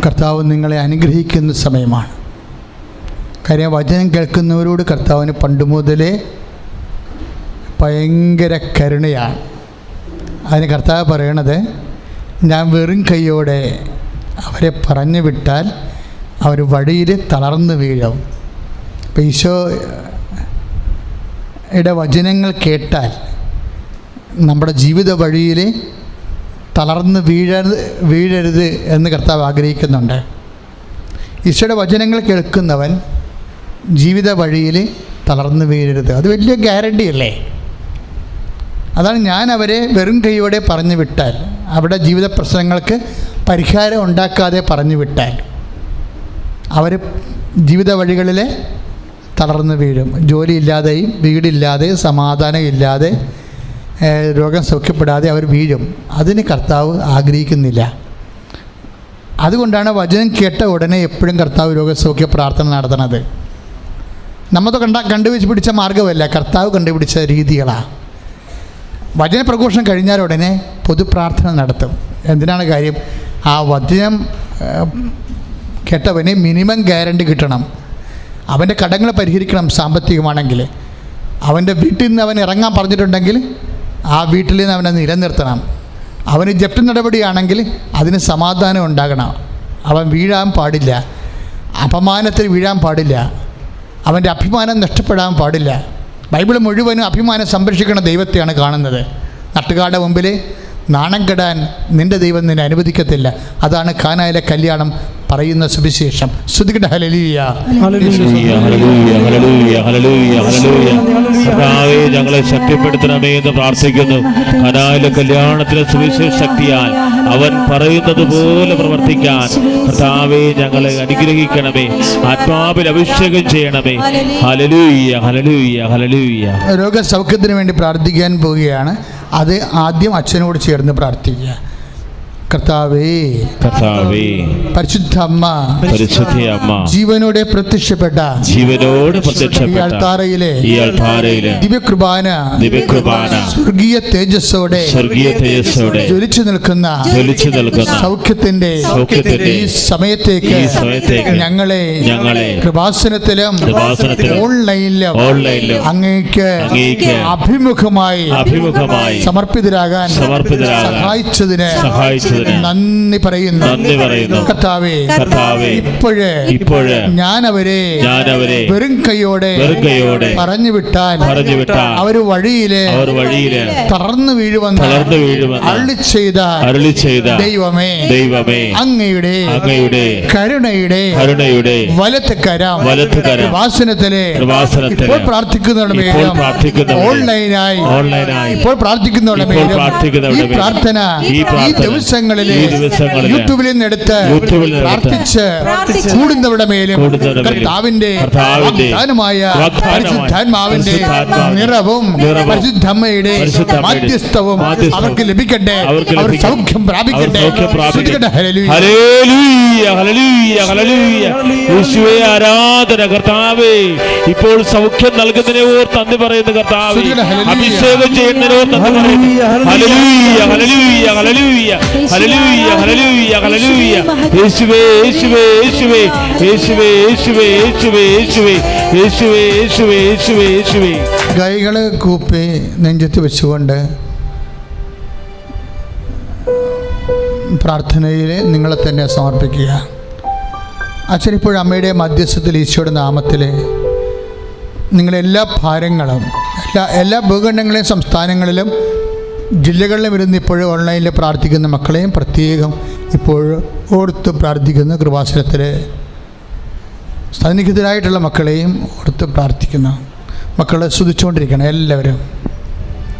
കർത്താവ് നിങ്ങളെ അനുഗ്രഹിക്കുന്ന സമയമാണ്. കാര്യം വചനം കേൾക്കുന്നവരോട് കർത്താവിന് പണ്ട് മുതലേ ഭയങ്കര കരുണയാണ്. അതിന് കർത്താവ് പറയണത് ഞാൻ വെറും കൈയോടെ അവരെ പറഞ്ഞു വിട്ടാൽ അവർ വഴിയിൽ തളർന്നു വീഴും. അപ്പം ഈശോയുടെ വചനങ്ങൾ കേട്ടാൽ നമ്മുടെ ജീവിത വഴിയിൽ തളർന്ന് വീഴരുത് വീഴരുത് എന്ന് കർത്താവ് ആഗ്രഹിക്കുന്നുണ്ട്. ഈശോയുടെ വചനങ്ങൾ കേൾക്കുന്നവൻ ജീവിത വഴിയിൽ തളർന്നു വീഴരുത്. അത് വലിയ ഗ്യാരണ്ടി അല്ലേ? അതാണ് ഞാൻ അവരെ വെറും കൈയോടെ പറഞ്ഞു വിട്ടാൽ അവരുടെ ജീവിത പ്രശ്നങ്ങൾക്ക് പരിഹാരം ഉണ്ടാക്കാതെ പറഞ്ഞു വിട്ടാൽ അവർ ജീവിത വഴികളിലെ തളർന്നു വീഴും. ജോലിയില്ലാതെയും വീടില്ലാതെ സമാധാനം ഇല്ലാതെ ഏഹ്, രോഗം സൗഖ്യപ്പെടാതെ അവർ വീഴും. അതിന് കർത്താവ് ആഗ്രഹിക്കുന്നില്ല. അതുകൊണ്ടാണ് വചനം കേട്ട ഉടനെ എപ്പോഴും കർത്താവ് രോഗസൗഖ്യ പ്രാർത്ഥന നടത്തണത് നമ്മത് കണ്ട കണ്ടുപിടിച്ച് പിടിച്ച മാർഗമല്ല കർത്താവ് കണ്ടുപിടിച്ച രീതികളാണ് വചന പ്രഘോഷണം കഴിഞ്ഞാൽ ഉടനെ പൊതുപ്രാർത്ഥന നടത്തും. എന്തിനാണ് കാര്യം? ആ വചനം കേട്ടവന് മിനിമം ഗ്യാരണ്ടി കിട്ടണം. അവന്റെ കടങ്ങൾ പരിഹരിക്കണം സാമ്പത്തികമാണെങ്കിൽ. അവന്റെ വീട്ടിൽ നിന്ന് അവൻ ഇറങ്ങാൻ പറഞ്ഞിട്ടുണ്ടെങ്കിൽ ആ വീട്ടിൽ നിന്ന് അവനെ നിലനിർത്തണം. അവന് ജപ്തി നടപടിയാണെങ്കിൽ അതിന് സമാധാനം ഉണ്ടാകണം. അവൻ വീഴാൻ പാടില്ല. അപമാനത്തിൽ വീഴാൻ പാടില്ല. അവന്റെ അഭിമാനം നഷ്ടപ്പെടാൻ പാടില്ല. ബൈബിൾ മുഴുവനും അഭിമാനം സംരക്ഷിക്കുന്ന ദൈവത്തെയാണ് കാണുന്നത്. നട്ടുകാരുടെ മുമ്പിൽ നാണം കെടാൻ നിന്റെ ദൈവം നിന്നെ അനുവദിക്കത്തില്ല. അതാണ് കാനായിലെ കല്യാണം. പറയുന്ന സുവിശേഷം. ശ്രുതികട ഹലലിയ ഞങ്ങളെ ശക്തിപ്പെടുത്തണമേ എന്ന് പ്രാർത്ഥിക്കുന്നു. കനാലിലെ കല്യാണത്തിലെ സുവിശേഷ ശക്തിയാൽ അവൻ പറയുന്നത് പോലെ പ്രവർത്തിക്കാൻ കർത്താവേ ഞങ്ങളെ അനുഗ്രഹിക്കണമേ. ആത്മാവിൽ അഭിഷേകം ചെയ്യണമേ. ഹലലൂയ്യ ഹലലൂയ്യ ഹലലൂയ്യ രോഗസൗഖ്യത്തിന് വേണ്ടി പ്രാർത്ഥിക്കാൻ പോവുകയാണ്. അത് ആദ്യം അച്ഛനോട് ചേർന്ന് പ്രാർത്ഥിക്കുക. കർത്താവേ കർത്താവേ പരിശുദ്ധ അമ്മ പരിശുദ്ധ അമ്മ ജീവനോടെ പ്രത്യക്ഷപ്പെട്ട ജീവനോട് ഈ പ്രത്യക്ഷപ്പെട്ട അൾത്താറയിലെ ഈ അൾത്താരയിലെ ദിവ്യകൃപാന ദിവ്യകൃപാന സ്വർഗീയ തേജസ്സോടെ സ്വർഗീയ തേജസ്സോടെ ജ്വലിച്ചു നിൽക്കുന്ന ജ്വലിച്ചു നിൽക്കുന്ന സൗഖ്യത്തിന്റെ സൗഖ്യത്തിന്റെ ഈ സമയത്തേക്ക് ഈ സമയത്തേക്ക് ഞങ്ങളെ ഞങ്ങളെ കൃപാസനത്തിലും കൃപാസനത്തിലും ഓൺലൈനിലും ഓൺലൈനിലും അങ്ങേക്ക് അങ്ങേക്ക് അഭിമുഖമായി അഭിമുഖമായി സമർപ്പിതരാകാൻ സമർപ്പിതരാകാൻ സഹായിച്ചതിന് സഹായിച്ചതിന് നന്ദി. പറയുന്നു. നന്ദി പറയുന്നു. കർത്താവേ കർത്താവേ ഇപ്പോഴ് ഇപ്പോഴ് ഞാൻ അവരെ ഞാൻ അവരെ വെറും കൈയോടെ വെറും കൈയോടെ പറഞ്ഞു വിട്ടാൽ പറഞ്ഞു വിട്ടാൽ അവർ വഴിയിലെ അവർ വഴിയിലെ തളർന്നു വീഴുവെന്ന് തളർന്നു വീഴുമെന്ന് അരുളി ചെയ്ത അരുളി ചെയ്ത ദൈവമേ ദൈവമേ അങ്ങയുടെ അങ്ങയുടെ കരുണയുടെ കരുണയുടെ വലത്ത് കരം വലത്ത് കരം വാസനത്തിലെ വാസനത്തിലെ ഇപ്പോൾ പ്രാർത്ഥിക്കുന്നവരുടെ മേലും ഓൺലൈനായി ഓൺലൈനായി ഇപ്പോൾ പ്രാർത്ഥിക്കുന്നവരുടെ മേലും പ്രാർത്ഥിക്കുന്നവരുടെ പ്രാർത്ഥന ഈ പ്രാർത്ഥന ദിവസങ്ങളിൽ യൂട്യൂബിൽ നിന്ന് എടുത്ത് പ്രാർത്ഥിച്ച് കൂടുന്നവരുടെ മേലും കർത്താവിന്റെ വാഗ്ദാനമായ പരിശുദ്ധാത്മാവിന്റെ നിറവും പരിശുദ്ധമ്മയുടെ മാധ്യസ്ഥവും അവർക്ക് ലഭിക്കട്ടെ. അവർ സൗഖ്യം പ്രാപിക്കട്ടെ. ആരാധന കർത്താവേ. ഇപ്പോൾ സൗഖ്യം നൽകുന്നതിനെ ഓർത്ത് നന്ദി പറയുന്നു കർത്താവേ. അഭിഷേകം ചെയ്യുന്നതിനെ ഓർത്ത് നന്ദി പറയുന്നു. ഹലലൂയ ഹലലൂയ ഹലലൂയ ഹല്ലേലൂയ ഹല്ലേലൂയ ഹല്ലേലൂയ യേശുവേ യേശുവേ യേശുവേ യേശുവേ യേശുവേ യേശുവേ യേശുവേ യേശുവേ യേശുവേ യേശുവേ യേശുവേ കൈകൾ കൂപ്പി നെഞ്ചത്ത് വെച്ചുകൊണ്ട് പ്രാർത്ഥനയിൽ നിങ്ങളെ തന്നെ സമർപ്പിക്കുക അച്ഛനിപ്പോഴമ്മയുടെ അമ്മയുടെ മധ്യസ്ഥത്തിൽ ഈശോയുടെ നാമത്തിൽ നിങ്ങളെല്ലാ ഭാരങ്ങളും എല്ലാ എല്ലാ ഭൂഖണ്ഡങ്ങളെയും സംസ്ഥാനങ്ങളിലും ജില്ലകളിലും ഇരുന്ന് ഇപ്പോഴും ഓൺലൈനിൽ പ്രാർത്ഥിക്കുന്ന മക്കളെയും പ്രത്യേകം ഇപ്പോൾ ഓർത്ത് പ്രാർത്ഥിക്കുന്ന കൃപാസനത്തിൽ സന്നിഹിതരായിട്ടുള്ള മക്കളെയും ഓർത്ത് പ്രാർത്ഥിക്കുന്ന മക്കളെ സ്തുതിച്ചുകൊണ്ടിരിക്കണം എല്ലാവരും.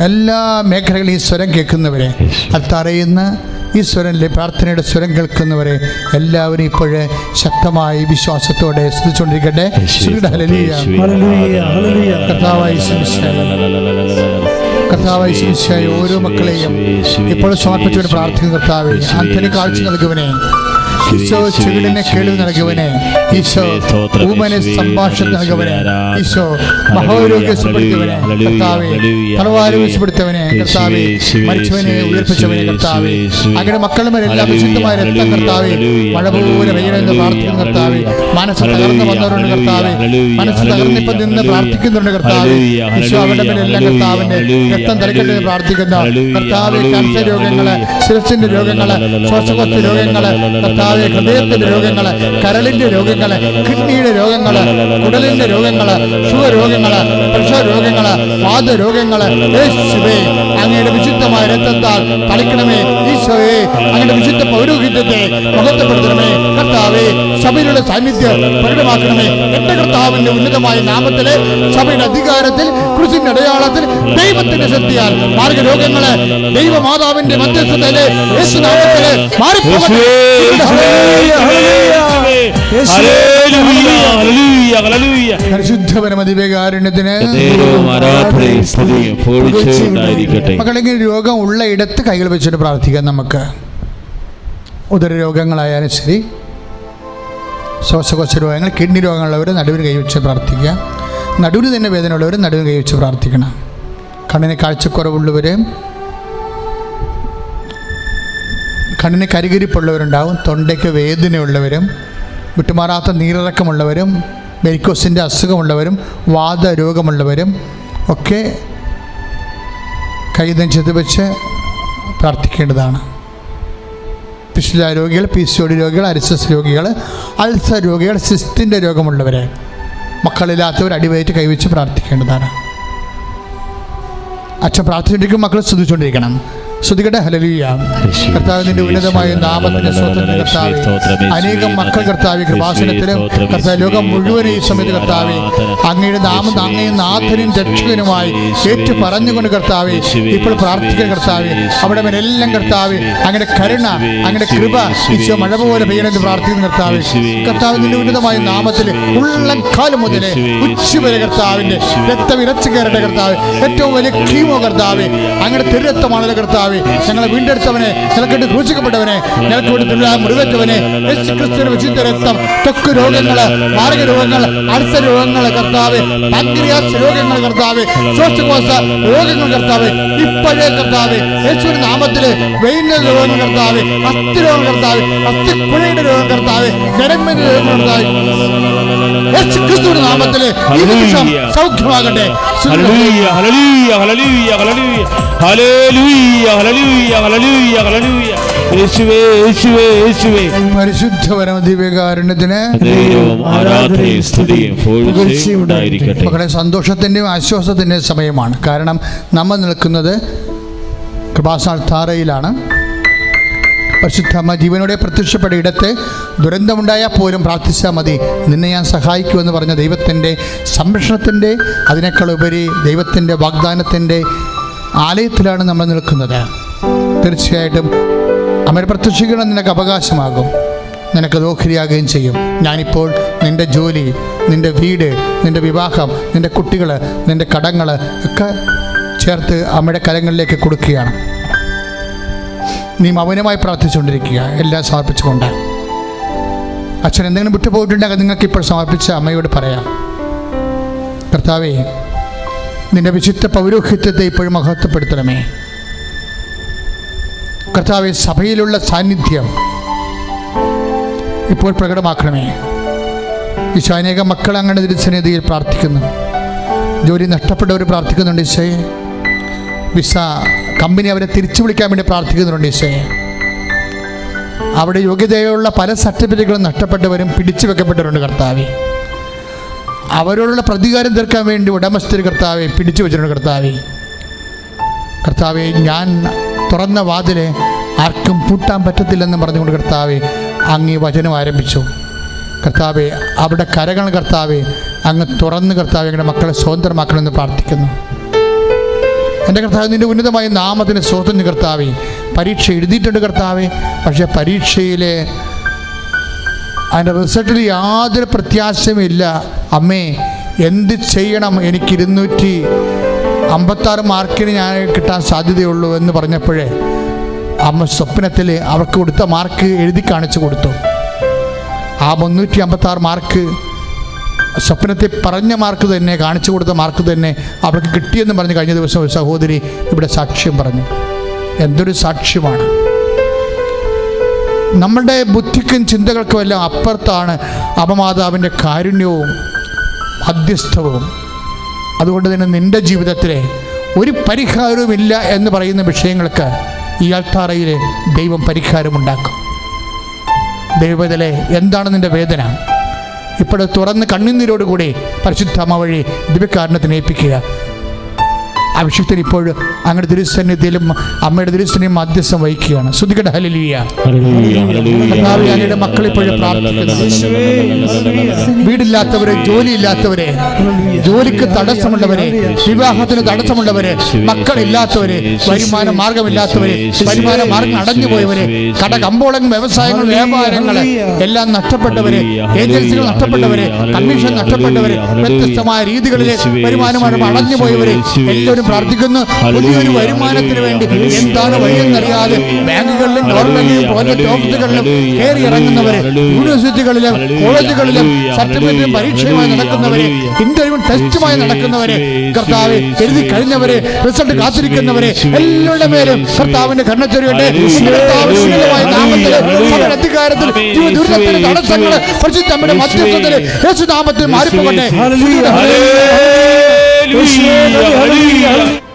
എല്ലാ മേഖലകളിലും ഈ സ്വരം കേൾക്കുന്നവരെ അത്തറിയുന്ന ഈ സ്വരം ലെ- പ്രാർത്ഥനയുടെ സ്വരം കേൾക്കുന്നവരെ എല്ലാവരും ഇപ്പോഴേ ശക്തമായി വിശ്വാസത്തോടെ സ്തുതിച്ചുകൊണ്ടിരിക്കട്ടെ. ശ്രീ ഹല്ലേലൂയ. കർത്താവായ കർത്താവായ ഓരോ മക്കളെയും ഇപ്പോൾ സമർപ്പിച്ചുകൊണ്ട് പ്രാർത്ഥിക്കുന്ന കർത്താവ്. അന്തന് കാഴ്ച നൽകുവനെ ഈശോ ചെവിടിനെ കേൾവി ഈശോ ഊമനെ സംഭാഷണം ഈശോ ഹല്ലേലൂയ, മഹോരോഗ്യം സുപ്പെടുത്തിയവനെ ഹല്ലേലൂയ, കർത്താവെ. വിശപ്പെടുത്തവനെ കർത്താവെ മരിച്ചവനെ ഉയർപ്പിച്ചവനെ കർത്താവെ. അങ്ങനെ മക്കളുമാരെല്ലാം വിശുദ്ധമായ രക്തം കർത്താവെ. മഴ പോലെ പെയ്യണമെന്ന് പ്രാർത്ഥിക്കുന്നു കർത്താവെ. മനസ്സ് തകർന്ന് വന്നവരുണ്ട് കർത്താവെ. മനസ്സ് തകർന്നിപ്പം നിന്ന് ഹല്ലേലൂയ, പ്രാർത്ഥിക്കുന്നുണ്ട് കർത്താവെ. ഈശോ അവരുടെ ഹല്ലേലൂയ, മേലെല്ലാം കർത്താവിന്റെ രക്തം തലക്കെട്ട് പ്രാർത്ഥിക്കുന്നു കർത്താവെ ക്യാൻസർ രോഗങ്ങൾ ശിരസിന്റെ രോഗങ്ങൾ ശ്വാസകോശ രോഗങ്ങൾ കർത്താവെ ഹൃദയത്തിന്റെ രോഗങ്ങൾ കരളിന്റെ രോഗങ്ങൾ കിഡ്നിയുടെ രോഗങ്ങൾ കുടലിന്റെ രോഗങ്ങൾ ഷുഗർ രോഗങ്ങൾ പ്രഷർ രോഗങ്ങൾ വാദ രോഗങ്ങൾ യേശുവേ അങ്ങയുടെ വിശുദ്ധമായ രക്തത്താൽ തളിക്കണമേ ഈശോയെ അങ്ങയുടെ വിശുദ്ധ പൗരോഹിത്യത്തെ മഹത്വപ്പെടുത്തണമേ കർത്താവെ സഭയിലുള്ള സാന്നിധ്യം പ്രകടമാക്കണമേ എന്റെ കർത്താവിന്റെ ഉന്നതമായ നാമത്തിലെ സഭയുടെ അധികാരത്തിൽ കൃഷിന്റെ അടയാളത്തിൽ ദൈവത്തിന്റെ ശക്തിയാൽ മാർഗരോഗങ്ങൾ ദൈവമാതാവിന്റെ മധ്യസ്ഥതയിലെ യേശുനാമത്തിലെ മാറിപ്പോകട്ടെ. മക്കളെങ്കിൽ രോഗം ഉള്ള ഇടത്ത് കൈകൾ വെച്ചിട്ട് പ്രാർത്ഥിക്കാം നമുക്ക്. ഉദര രോഗങ്ങളായാലും ശരി. ശ്വാസകോശ രോഗങ്ങൾ കിഡ്നി രോഗങ്ങളുള്ളവർ നടുവിന് കൈവച്ച് പ്രാർത്ഥിക്കുക. നടുവിന് തന്നെ വേദന ഉള്ളവർ നടുവിന് കൈവച്ച് പ്രാർത്ഥിക്കണം. കണ്ണിന് കാഴ്ചക്കുറവുള്ളവർ കണ്ണിന് കരികരിപ്പുള്ളവരുണ്ടാവും തൊണ്ടയ്ക്ക് വേദനയുള്ളവരും വിട്ടുമാറാത്ത നീരിറക്കമുള്ളവരും വെരിക്കോസിന്റെ അസുഖമുള്ളവരും വാദരോഗമുള്ളവരും ഒക്കെ കൈതഞ്ചത്ത് വെച്ച് പ്രാർത്ഥിക്കേണ്ടതാണ്. പിശുല രോഗികൾ പി സി ഒ ഡി രോഗികൾ അരിസസ് രോഗികൾ അൾസർ രോഗികൾ സിസ്റ്റിന്റെ രോഗമുള്ളവർ മക്കളില്ലാത്തവർ അടിവയറ്റ് കൈവച്ച് പ്രാർത്ഥിക്കേണ്ടതാണ്. അച്ഛൻ പ്രാർത്ഥിച്ചുകൊണ്ടിരിക്കും മക്കൾ സ്തുതിച്ചുകൊണ്ടിരിക്കണം. ശ്രുതികട്ടെ? ഹലലിയ കർത്താവിന്റെ ഉന്നതമായ നാമത്തിന്റെ സ്വതന്ത്ര കർത്താവ്. അനേകം മക്കൾ കർത്താവ് കൃപാസനത്തിലും കർത്താവ് ലോകം മുഴുവനും ഈ സമയത്ത് കർത്താവ് അങ്ങയുടെ നാമം അങ്ങയും നാഥനും രക്ഷകനുമായി ഏറ്റു പറഞ്ഞുകൊണ്ട് കർത്താവ് ഇപ്പോൾ പ്രാർത്ഥിക്കുന്ന കർത്താവ്. അവിടെ മേലെല്ലാം കർത്താവ് അങ്ങയുടെ കരുണ അങ്ങയുടെ കൃപ ഈശോ മഴ പോലെ പെയ്യണമെന്ന് പ്രാർത്ഥിക്കുന്ന കർത്താവ്. കർത്താവിന്റെ ഉന്നതമായ നാമത്തിൽ ഉള്ളക്കാലം മുതൽ മുതലേ ഉച്ച കർത്താവിന്റെ രക്തം ഇരച്ചു കയറട്ടെ കർത്താവ്. ഏറ്റവും വലിയ കീമോ കർത്താവ് അങ്ങയുടെ തിരുരക്തമാണല്ലോ കർത്താവ്. ഞങ്ങളെ വീണ്ടെടുത്തവനെ ചിലക്കെട്ട് ക്രൂശിക്കപ്പെട്ടവനെ വേണ്ടി തിരുവിഴാ മുറിവേറ്റവനെ യേശു ക്രിസ്തുവിന്റെ വിശുദ്ധ രക്തം തൊക്ക് രോഗങ്ങൾ മാർഗ രോഗങ്ങൾ അടുത്ത രോഗങ്ങൾ കർത്താവ് പാൻക്രിയാസ് രോഗങ്ങൾ കർത്താവ് ശ്വാസകോശ രോഗങ്ങൾ കർത്താവ് ഇപ്പോഴേ കർത്താവ് യേശുവിന്റെ നാമത്തിൽ വെയിലിന്റെ രോഗങ്ങൾ കർത്താവ് അസ്ഥി രോഗം കർത്താവ് അസ്ഥിക്കുഴയുടെ രോഗം കർത്താവ് ഞരമ്പിന്റെ രോഗം കർത്താവ്. യേശു ക്രിസ്തുവിന്റെ നാമത്തിൽ ഈ നിമിഷം സൗഖ്യമാകട്ടെ. ഹല്ലേലൂയ, ഹല്ലേലൂയ, ഹല്ലേലൂയ, ഹല്ലേലൂയ. ഹല്ലേലൂയ, ഹല്ലേലൂയ, ഹല്ലേലൂയ, ഹല്ലേലൂയ. യേശുവേ യേശുവേ യേശുവേ. പരിശുദ്ധ പരമദിവ്യകാരുണ്യത്തിന് ദൈവവും സ്തുതിയും എപ്പോഴും ഉണ്ടായിരിക്കട്ടെ. മക്കളെ സന്തോഷത്തിന്റെയും ആശ്വാസത്തിന്റെയും സമയമാണ്. കാരണം നമ്മൾ നിൽക്കുന്നത് കൃപാസാൽ താറയിലാണ് പരിശുദ്ധമ്മ ജീവനോടെ പ്രത്യക്ഷപ്പെട്ട ഇടത്ത് ദുരന്തമുണ്ടായാൽ പോലും പ്രാർത്ഥിച്ചാൽ മതി. നിന്നെ ഞാൻ സഹായിക്കുമെന്ന് പറഞ്ഞ ദൈവത്തിന്റെ സംരക്ഷണത്തിന്റെ അതിനേക്കാൾ ഉപരി ദൈവത്തിന്റെ വാഗ്ദാനത്തിന്റെ ആലയത്തിലാണ് നമ്മൾ നിൽക്കുന്നത്. തീർച്ചയായിട്ടും അമ്മയുടെ പ്രത്യക്ഷീകരണം നിനക്ക് അവകാശമാകും. നിനക്ക് ദോഹരിയാകുകയും ചെയ്യും. ഞാനിപ്പോൾ നിന്റെ ജോലി നിന്റെ വീട് നിന്റെ വിവാഹം നിന്റെ കുട്ടികൾ നിന്റെ കടങ്ങൾ ഒക്കെ ചേർത്ത് അമ്മയുടെ കരങ്ങളിലേക്ക് കൊടുക്കുകയാണ്. നീ മൗനമായി പ്രാർത്ഥിച്ചുകൊണ്ടിരിക്കുക. എല്ലാം സമർപ്പിച്ചുകൊണ്ട്. അച്ഛൻ എന്തെങ്കിലും വിട്ടുപോയിട്ടുണ്ടെങ്കിൽ നിങ്ങൾക്ക് ഇപ്പോൾ സമർപ്പിച്ച അമ്മയോട് പറയാം. കർത്താവേ നിന്റെ വിശുദ്ധ പൗരോഹിത്യത്തെ ഇപ്പോഴും മഹത്വപ്പെടുത്തണമേ. കർത്താവെ സഭയിലുള്ള സാന്നിധ്യം ഇപ്പോൾ പ്രകടമാക്കണമേ. ഈശോ അനേക മക്കൾ അങ്ങനെ തിരുസന്നിധിയിൽ പ്രാർത്ഥിക്കുന്നു. ജോലി നഷ്ടപ്പെട്ടവർ പ്രാർത്ഥിക്കുന്നുണ്ട് ഈശോയെ. വിസ കമ്പനി അവരെ തിരിച്ചു വിളിക്കാൻ വേണ്ടി പ്രാർത്ഥിക്കുന്നുണ്ട് ഈശോയെ. അവിടെ യോഗ്യതയുള്ള പല സർട്ടിഫിക്കറ്റുകളും നഷ്ടപ്പെട്ടവരും പിടിച്ചു വെക്കപ്പെട്ടവരുണ്ട് കർത്താവെ. അവരോടുള്ള പ്രതികാരം തീർക്കാൻ വേണ്ടി ഉടമസ്ഥർ കർത്താവെ പിടിച്ചു വെച്ചിട്ടുണ്ട് കർത്താവെ. കർത്താവെ ഞാൻ തുറന്ന വാതിലെ ആർക്കും പൂട്ടാൻ പറ്റത്തില്ലെന്ന് പറഞ്ഞുകൊണ്ട് കർത്താവെ അങ്ങ് വചനം ആരംഭിച്ചു. കർത്താവെ അവിടെ കരകൾ കർത്താവെ അങ്ങ് തുറന്ന് കർത്താവെ ഞങ്ങളുടെ മക്കളെ സ്വതന്ത്രമാക്കണമെന്ന് പ്രാർത്ഥിക്കുന്നു. എന്റെ കർത്താവ് നിന്റെ ഉന്നതമായ നാമത്തിന് സ്വത്തിന് കർത്താവേ. പരീക്ഷ എഴുതിയിട്ടുണ്ട് കർത്താവേ. പക്ഷേ പരീക്ഷയിലെ അതിന്റെ റിസൾട്ടിൽ യാതൊരു പ്രത്യാശയുമില്ല അമ്മേ എന്ത് ചെയ്യണം? എനിക്ക് ഇരുന്നൂറ്റി അമ്പത്താറ് മാർക്കിന് ഞാൻ കിട്ടാൻ സാധ്യതയുള്ളൂ എന്ന് പറഞ്ഞപ്പോഴേ അമ്മ സ്വപ്നത്തിൽ അവർക്ക് കൊടുത്ത മാർക്ക് എഴുതി കാണിച്ചു കൊടുത്തു. ആ മുന്നൂറ്റി അമ്പത്താറ് മാർക്ക് സ്വപ്നത്തെ പറഞ്ഞ മാർക്ക് തന്നെ കാണിച്ചു കൊടുത്ത മാർക്ക് തന്നെ അവൾക്ക് കിട്ടിയെന്ന് പറഞ്ഞ് കഴിഞ്ഞ ദിവസം ഒരു സഹോദരി ഇവിടെ സാക്ഷ്യം പറഞ്ഞു. എന്തൊരു സാക്ഷ്യമാണ്. നമ്മളുടെ ബുദ്ധിക്കും ചിന്തകൾക്കും എല്ലാം അപ്പുറത്താണ് അപമാതാവിന്റെ കാരുണ്യവും മധ്യസ്ഥവും. അതുകൊണ്ട് തന്നെ നിന്റെ ജീവിതത്തിലെ ഒരു പരിഹാരവുമില്ല എന്ന് പറയുന്ന വിഷയങ്ങൾക്ക് ഈ അൾത്താറയിൽ ദൈവം പരിഹാരമുണ്ടാക്കും. ദൈവത്തിലെ എന്താണ് നിന്റെ വേദന? ഇപ്പോൾ തുറന്ന് കണ്ണുനീരോടുകൂടി പരിശുദ്ധമ്മ വഴി ദിവ്യകാരണത്തിന് ഏൽപ്പിക്കുക ഇപ്പോഴും ഇപ്പോൾ അങ്ങയുടെ തിരുസന്നിധിയിലും അമ്മയുടെ തിരുസന്നിധിയും മധ്യസ്ഥം വഹിക്കുകയാണ്. ശ്രദ്ധിക്കട്ടെ. കർത്താവേ, അങ്ങയുടെ മക്കളെ ഇപ്പോഴും വീടില്ലാത്തവരെ ജോലിയില്ലാത്തവരെ ജോലിക്ക് തടസ്സമുള്ളവരെ വിവാഹത്തിന് തടസ്സമുള്ളവരെ മക്കളില്ലാത്തവരെ വരുമാന മാർഗമില്ലാത്തവരെ വരുമാന മാർഗം അടഞ്ഞുപോയവരെ കട കമ്പോളങ്ങൾ വ്യവസായങ്ങൾ വ്യാപാരങ്ങൾ എല്ലാം നഷ്ടപ്പെട്ടവരെ ഏജൻസികൾ നഷ്ടപ്പെട്ടവരെ കമ്മീഷൻ നഷ്ടപ്പെട്ടവരെ വ്യത്യസ്തമായ രീതികളിലെ വരുമാന മാർഗം അടഞ്ഞുപോയവരെ എല്ലാവരും പ്രാർത്ഥിക്കുന്നു. പുതിയൊരു വരുമാനത്തിന് വേണ്ടി എന്താണ് വഴിയെന്നറിയാതെ ബാങ്കുകളിലും ഗവൺമെന്റിലും പ്രോജക്ട് ഓഫീസുകളിലും കയറി ഇറങ്ങുന്നവരെ യൂണിവേഴ്സിറ്റികളിലും കോളേജുകളിലും സർട്ടിഫിക്കറ്റ് പരീക്ഷയുമായി നടക്കുന്നവരെ ഇന്റർവ്യൂ ടെസ്റ്റുമായി നടക്കുന്നവരെ കർത്താവ് എഴുതി കഴിഞ്ഞവരെ റിസൾട്ട് കാത്തിരിക്കുന്നവരെ എല്ലാവരുടെ പേരും കർത്താവിന്റെ സകല അധികാരത്തിൽ ജീവ ദുരിതത്തിന് തടസ്സങ്ങൾ പരിശുദ്ധ നമ്മുടെ മധ്യസ്ഥത്തിൽ യേശുനാമത്തിൽ മാറിപ്പോകട്ടെ. कृष्ण हरी हरी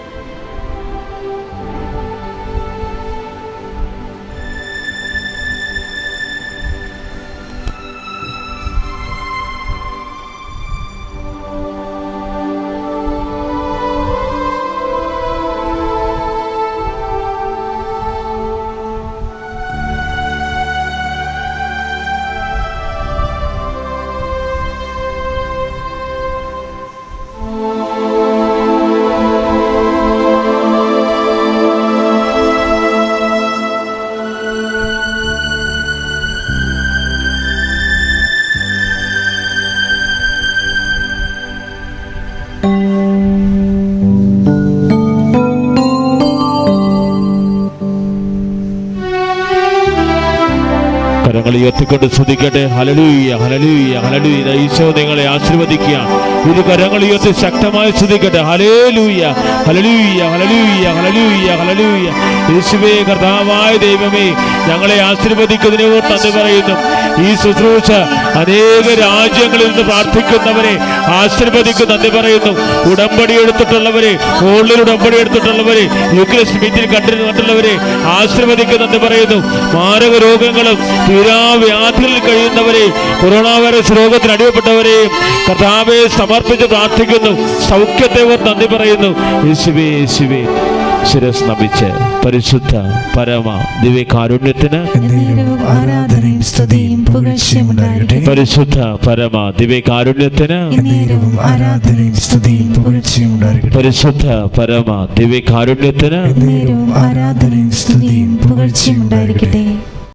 ഉയർത്തിക്കൊണ്ട് സ്തുതിക്കട്ടെ. ഹലലൂയ ഹലലൂയ ഹലലൂയ ഈശോ നിങ്ങളെ ആശീർവദിക്കുക. ഇരു കരങ്ങൾ ഉയർത്തി ശക്തമായി സ്തുതിക്കട്ടെ. ഹലേലൂയ ഹലലൂയ ഹലലൂയ ഹലലൂയ ഹലലൂയ യേശുവേ കർത്താവായ ദൈവമേ ഞങ്ങളെ ആശീർവദിക്കുന്നതിനെ നന്ദി പറയുന്നു. ഈ ശുശ്രൂഷ അനേക രാജ്യങ്ങളിൽ നിന്ന് പ്രാർത്ഥിക്കുന്നവരെ ആശീർവദിക്കുന്ന നന്ദി പറയുന്നു. ഉടമ്പടി എടുത്തിട്ടുള്ളവരെ മുകളിൽ ഉടമ്പടി എടുത്തിട്ടുള്ളവരെ യുക്രൈസ് മീറ്റിൽ കണ്ടിട്ടുള്ളവരെ ആശീർവദിക്കുന്ന നന്ദി പറയുന്നു. മാരക രോഗങ്ങളും തീരാവ്യാധികളിൽ കഴിയുന്നവരെ കൊറോണ വൈറസ് രോഗത്തിന് അടിമപ്പെട്ടവരെ കർത്താവെ സമർപ്പിച്ച് പ്രാർത്ഥിക്കുന്നു. ഓർത്ത് നന്ദി പറയുന്നു. യേശുവേ യേശുവേ ശിരസ് നമിച്ച് പരിശുദ്ധ പരമ ദിവ്യകാരുണ്യത്തിന് ആരാധനയും സ്തുതിയും പുകഴ്ചയും ഉണ്ടാകട്ടെ. പരിശുദ്ധ പരമ ദിവ്യകാരുണ്യത്തിന് ആരാധനയും സ്തുതിയും പുകഴ്ചയും ഉണ്ടാകട്ടെ. പരിശുദ്ധ പരമ ദിവ്യകാരുണ്യത്തിന് ആരാധനയും സ്തുതിയും പുകഴ്ചയും ഉണ്ടായിരിക്കട്ടെ